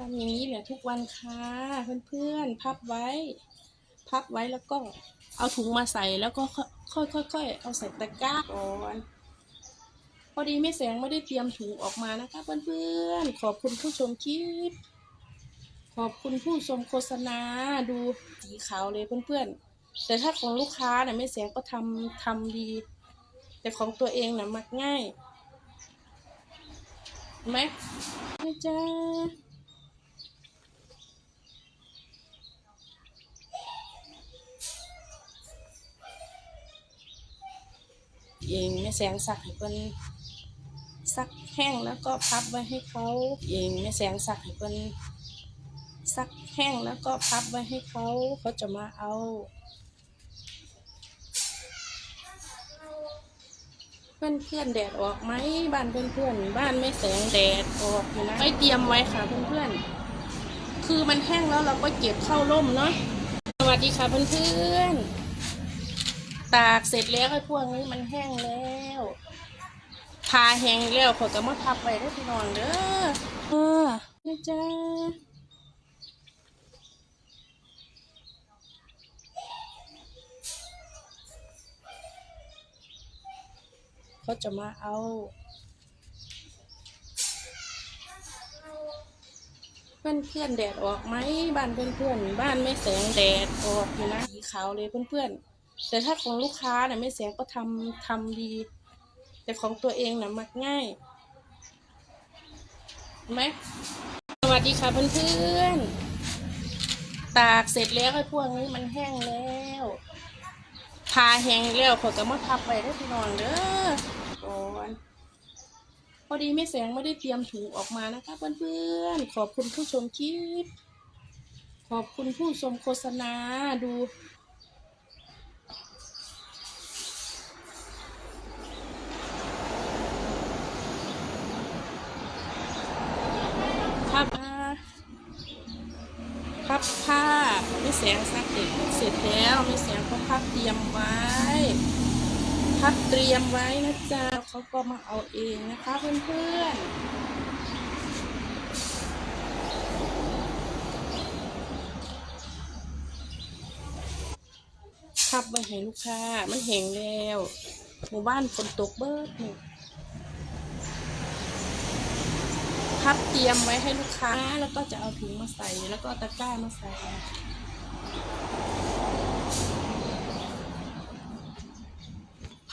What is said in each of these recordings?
ทำอย่างนี้แหละทุกวันค่ะเพื่อนๆพับไว้ พับไว้แล้วก็เอาถุงมาใส่แล้วก็ค่อยๆเอาใส่ตะกร้าก่อนพอดีแม่แสงไม่ได้เตรียมถุงออกมานะคะเพื่อนๆขอบคุณผู้ชมคลิปขอบคุณผู้ชมโฆษณาดูสีขาวเลยเพื่อนๆ แต่ถ้าของลูกค้าเนี่ยแม่แสงก็ทำทำดี แต่ของตัวเองน่ะมักง่ายเห็นไหมนี่จ้า เองแม่แสงสักให้เพิ่นซักแห้งแล้วก็พับไว้ให้เขาเองแม่แสงสักให้เพิ่นซักแห้งแล้วก็พับไว้ให้เขาเขาจะมาเอาเพื่อนเพื่อนแดดออกไหมบ้านเพื่อนเพื่อนบ้านไม่แสงแดดออกอยู่นะไม่เตรียมไว้ค่ะเพื่อนเพื่อนคือมันแห้งแล้วเราก็เก็บเข้าร่มเนาะสวัสดีค่ะเพื่อนเพื่อน ตากเสร็จแล้วไอ้พวกนี้มันแห้งแล้วพาแห้งแล้วขอยก็มาพับไว้ได้พี่น้องเด้อเออนะจ๊ะเขาจะมาเอาเพื่อนเพื่อนแดดออกไหมบ้านเพื่อนเพื่อนบ้านไม่แสงแดดออกอยู่นะสีขาวเลยเพื่อนเพื่อน แต่ถ้าของลูกค้าเนี่ยไม่แสงก็ทำทำดี แต่ของตัวเองน่ะมักง่ายไหมสวัสดีค่ะเพื่อนๆตากเสร็จแล้วไอ้พวกนี้มันแห้งแล้วพาแห้งแล้วขอยก็มาพับไว้ได้พี่น้องเด้อก่อนพอดีแม่แสงไม่ได้เตรียมถุงออกมานะคะเพื่อนๆขอบคุณผู้ชมคลิปขอบคุณผู้ชมโฆษณาดู พับผ้าพับผ้า ไม่แสงซักเด็กเสร็จแล้วไม่แสงก็พับเตรียมไว้ พับเตรียมไว้นะจ๊ะเขาก็มาเอาเองนะคะเพื่อนๆพับไว้ให้ลูกค้ามันแห้งแล้วหมู่บ้านฝนตกเบิดนี่พับเตรียมไว้ให้ลูกค้าแล้วก็จะเอาถุงมาใส่แล้วก็ตะกร้ามาใส่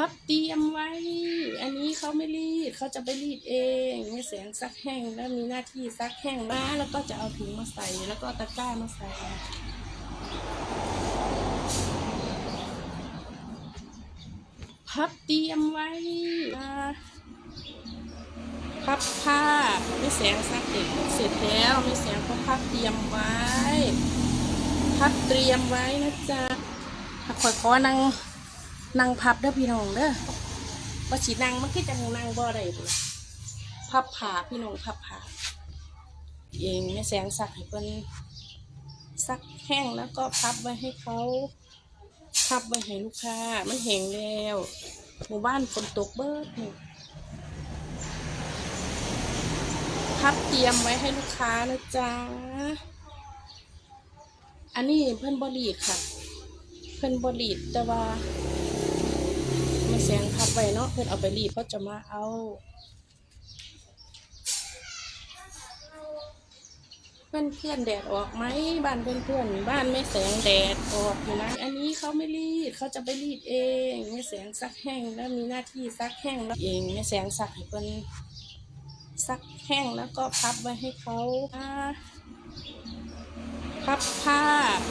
พับเตรียมไว้ อันนี้เขาไม่รีดเขาจะไปรีดเองมีแสงซักแห้งแล้วมีหน้าที่ซักแห้งมาแล้วก็จะเอาถุงมาใส่ แล้วก็ตะกร้ามาใส่พับเตรียมไว้อ่าพับผ้าไม่แสงซักเด็กเสร็จแล้วไม่แสงก็พับเตรียมไว้ พับเตรียมไว้นะจ๊ะถ้าคอยขอนั่ง นั่งพับเด้อพี่น้องเด้อว่าฉีนั่งมันคือจะนั่งบ่ได้เลยพับผ้าพี่น้องพับผ้าเองไม่แสงซักให้เพิ่นซักแห้งแล้วก็พับไว้ให้เขาพับไว้ให้ลูกค้า มันแห้งแล้วหมู่บ้านฝนตกเบิดนี่พับเตรียมไว้ให้ลูกค้านะจ๊ะอันนี้เพื่อนบรีดค่ะ เพื่อนบรีดแต่ว่า ม่แสงพับไว้เนาะเพื่อนเอาไปรีดก็จะมาเอาเพื่อนเพื่อนแดดออกไหมบ้านเพื่อนเพื่อนบ้านไม่แสงแดดออกอยู่นะอันนี้เขาไม่รีดเขาจะไปรีดเองไม่แสงซักแห้งแล้วมีหน้าที่ซักแห้งแล้วเองไม่แสงซักให้เพื่อนซักแห้งแล้วก็พับไว้ให้เขาอ่าพับผ้า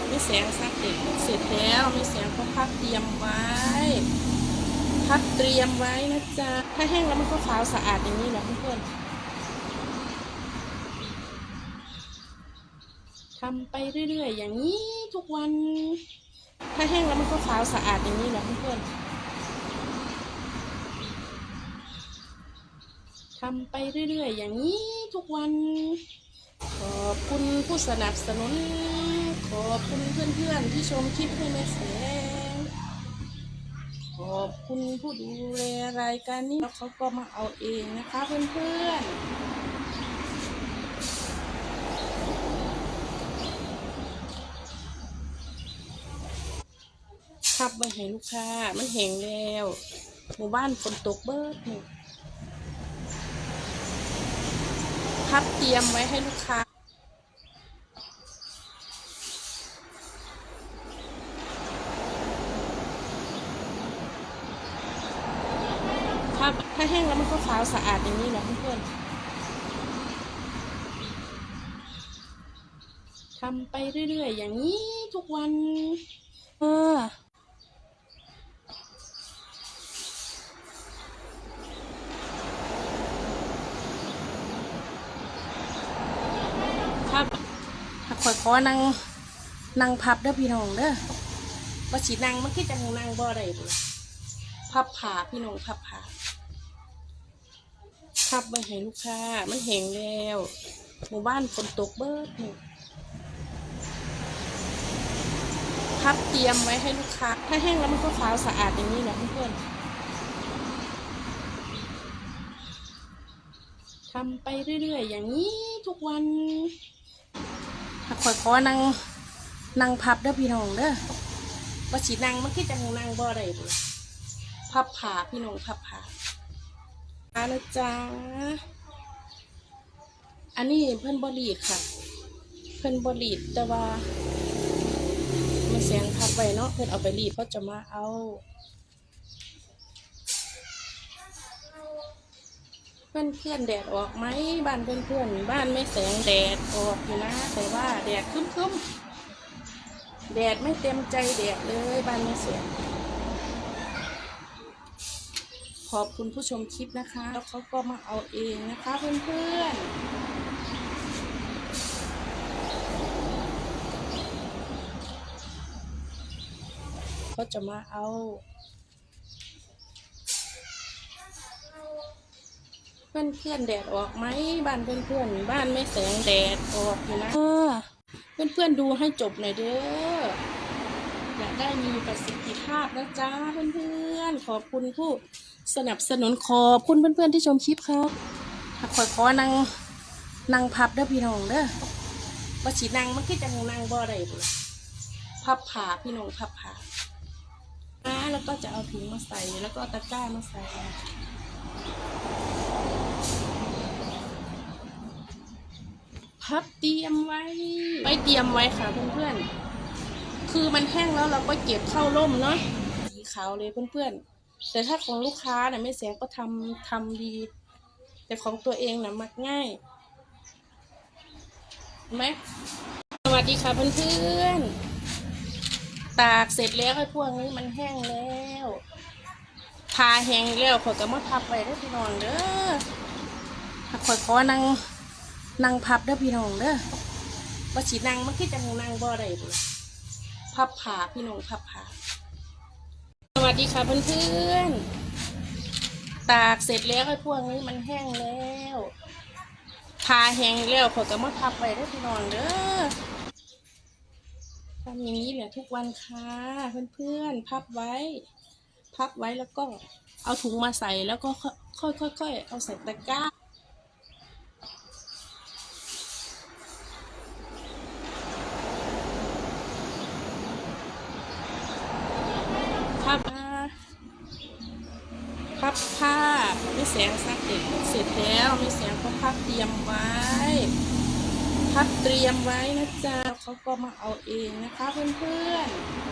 ไม่แสงซักเด็กเสร็จแล้วไม่แสงก็พับเตรียมไว้ พับเตรียมไว้นะจ๊ะ ถ้าแห้งแล้วมันก็ขาวสะอาดอย่างนี้แหละเพื่อนๆทำไปเรื่อยๆ อย่างนี้ทุกวัน ถ้าแห้งแล้วมันก็ขาวสะอาดอย่างนี้แหละเพื่อนๆทำไปเรื่อยๆ อย่างนี้ทุกวัน ขอบคุณผู้สนับสนุน ขอบคุณเพื่อนๆ ที่ชมคลิปให้แม่แสงข อบคุณผู้ดูแลรายการนี้แล้วเขาก็มาเอาเองนะคะเพื่อนๆขับมาเห็นลูกค้ามันแห้งแล้ว หมู่บ้านฝนตกเบิดหนึ่งพับเตรียมไว้ให้ลูกค้า สะอาดอย่างนี้แหละเพื่อนๆทำไปเรื่อยๆ อย่างนี้ทุกวัน เออถ้าถ้าคอยขอนั่งนั่งพับเด้อพี่น้องเด้อว่าฉีนั่งมันคือจังนั่งบ่ได้เลยพับผาพี่น้องพับผา พับไว้ให้ลูกค้า มันแห้งแล้วหมู่บ้านฝนตกเบิดนี่พับเตรียมไว้ให้ลูกค้า ถ้าแห้งแล้วมันก็ขาวสะอาดอย่างนี้แหละเพื่อนๆทำไปเรื่อยๆ อย่างนี้ทุกวันถ้าคอยขอนั่งนั่งพับเด้อพี่น้องเด้อว่าฉีนั่งมันคือจังนั่งบ่อได้เลยพับผาพี่น้องพับผาาแล้วจ้าอันนี้เพื่อนบรีดค่ะ เพื่อนบรีดแต่ว่ามันแสงพับไว้เนาะเพื่อนเอาไปรีดเขาจะมาเอาเพื่อนเพื่อนแดดออกไหมบ้านเพื่อนเพื่อนบ้านไม่แสงแดดออกอยู่นะ แต่ว่าแดดครึ้มๆแดดไม่เต็มใจแดดเลยบ้านไม่แสง ขอบคุณผู้ชมคลิปนะคะ แล้วเขาก็มาเอาเองนะคะเพื่อนๆเขาจะมาเอาเพื่อนเพื่อนๆแดดออกไหมบ้านเพื่อนเพื่อนๆบ้านไม่แสงแดดออกอยู่นะเพื่อนเพื่อนๆดูให้จบหน่อยเด้ออยากได้มีประสิทธิภาพนะจ๊ะเพื่อนๆขอบคุณผู้ สนับสนุนขอบคุณเพื่อนๆที่ชมคลิปครับถ้าคอยขอนั่งนั่งพับเด้อพี่น้องเด้อว่าฉีนั่งมันคือจังนั่งบ่อได้เลยพับผ่าพี่น้องพับผ่าแล้วก็จะเอาถุงมาใส่แล้วก็ตะกร้ามาใส่พับเตรียมไว้ไว้เตรียมไว้ค่ะเพื่อนๆคือมันแห้งแล้วเราก็เก็บเข้าร่มเนาะสีขาวเลยเพื่อนๆ แต่ถ้าของลูกค้าเนี่ยไม่แสงก็ทำทำดี แต่ของตัวเองน่ะมักง่ายไหมสวัสดีค่ะเพื่อนๆตากเสร็จแล้วไอ้พวกนี้มันแห้งแล้วทาแห้งแล้วขอยก็มาพับไปได้พี่น้องเด้อถ้าขอยขอนั่งนั่งพับเด้พี่น้องเด้อว่าฉีนั่งมันคือจังนั่งบ่ได้เลยพับผ่าพี่น้องพับผ่า สวัสดีค่ะเพื่อนๆ ตากเสร็จแล้วไอ้พวกนี้มันแห้งแล้วทาแห้งแล้วขอยก็มาพับไปได้พี่น้องเด้อทำอย่างนี้แหละทุกวันค่ะเพื่อนๆ พับไว้ พับไว้แล้วก็เอาถุงมาใส่แล้วก็ค่อยๆเอาใส่ตะกร้า พับผ้าพับผ้าไม่ แสงซักเด็กเสร็จแล้วม่แสงก็พับเตรียมไว้ พับเตรียมไว้นะจ๊ะเขาก็มาเอาเองนะคะเพื่อนๆ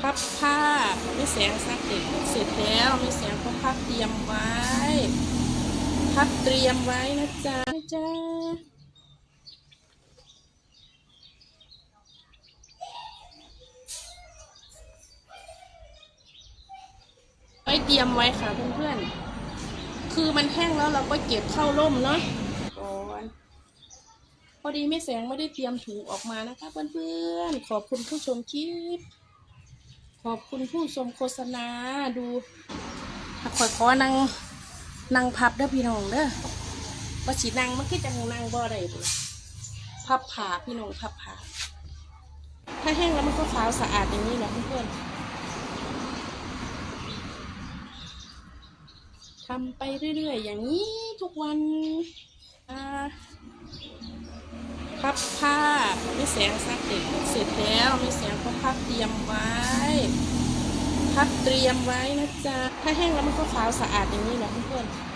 พับผ้าไม่แสงซักเด็กเสร็จแล้วม่แสงก็พับเตรียมไว้ พับเตรียมไว้นะจ๊ะจ้าไว้ เตรียมไว้ค่ะเพื่อนๆ คือมันแห้งแล้วเราก็เก็บเข้าร่มเนาะก่อนพอดีไม่แสงไม่ได้เตรียมถุงออกมานะคะเพื่อนๆ ขอบคุณผู้ชมคลิป ขอบคุณผู้ชมโฆษณาดูถ้าคอยขอนั่งนั่งพับเด้อพี่น้องเด้อว่าฉีนั่งมันคือจังนั่งบ่ได้เลยพับผ่าพี่น้องพับผ่าถ้าแห้งแล้วมันก็ขาวสะอาดอย่างนี้แหละเพื่อนๆ ทำไปเรื่อย ๆ อย่างนี้ทุกวันพับผ้าไม่แสงซักเสร็จเสร็จแล้วไม่แสงก็พับเตรียมไว้ พับเตรียมไว้นะจ๊ะถ้าแห้งแล้วมันก็ขาวสะอาดอย่างนี้แหละเพื่อนๆ